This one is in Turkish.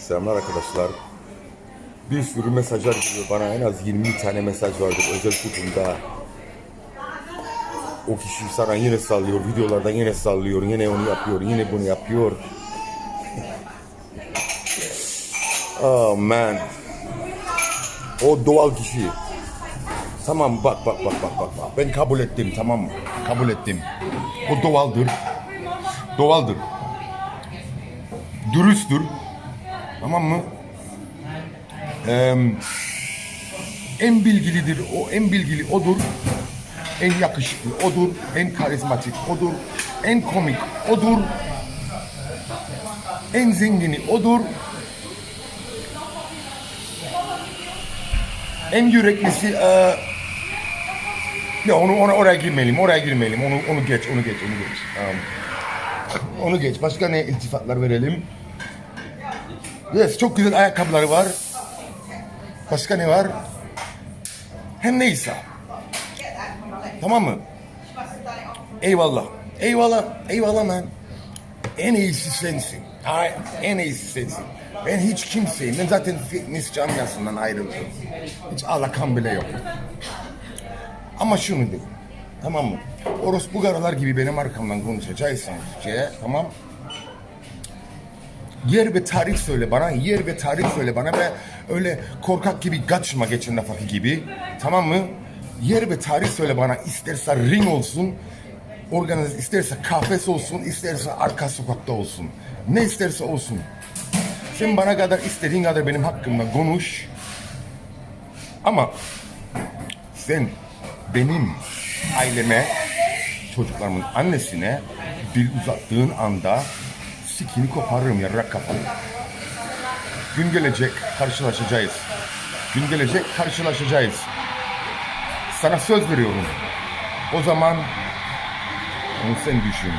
Selamlar arkadaşlar. Bir sürü mesajlar geliyor bana. En az 20 tane mesaj vardır özel kutumda. O kişi sana yine sallıyor, videolardan yine sallıyor, yine onu yapıyor, yine bunu yapıyor. oh man. O doğal kişi. Tamam bak bak bak bak bak. bak. Ben kabul ettim tamam mı? Kabul ettim. O doğaldır. Doğaldır. Dürüsttür. Tamam mı? Ee, en bilgilidir. O en bilgili odur. En yakışıklı odur. En karizmatik odur. En komik odur. En zengini odur. En yüreklisi eee ya onu, ona oraya girmeyelim, oraya girmeyelim. Onu onu geç, onu geç, onu geç. Tamam. Onu geç. Başka ne iltifatlar verelim? Yes, çok güzel ayakkabıları var. Başka ne var? Hem neyse. Tamam mı? Eyvallah. Eyvallah. Eyvallah man. En iyisi sensin. Ay, en iyisi sensin. Ben hiç kimseyim. Ben zaten fitness camiasından ayrıldım. Hiç alakam bile yok. Ama şunu dedim. Tamam mı? Orospu garalar gibi benim arkamdan konuşacaksan Türkçe'ye tamam. Yer ve tarih söyle bana, yer ve tarih söyle bana ve öyle korkak gibi kaçma geçen defa gibi. Tamam mı? Yer ve tarih söyle bana. İsterse ring olsun, organize isterse kahvesi olsun, isterse arka sokakta olsun. Ne isterse olsun. Sen bana kadar istediğin kadar benim hakkımda konuş. Ama sen benim aileme, çocuklarımın annesine dil uzattığın anda sikini koparırım yarrak kafanı. Gün gelecek karşılaşacağız. Gün gelecek karşılaşacağız. Sana söz veriyorum. O zaman onu sen düşün.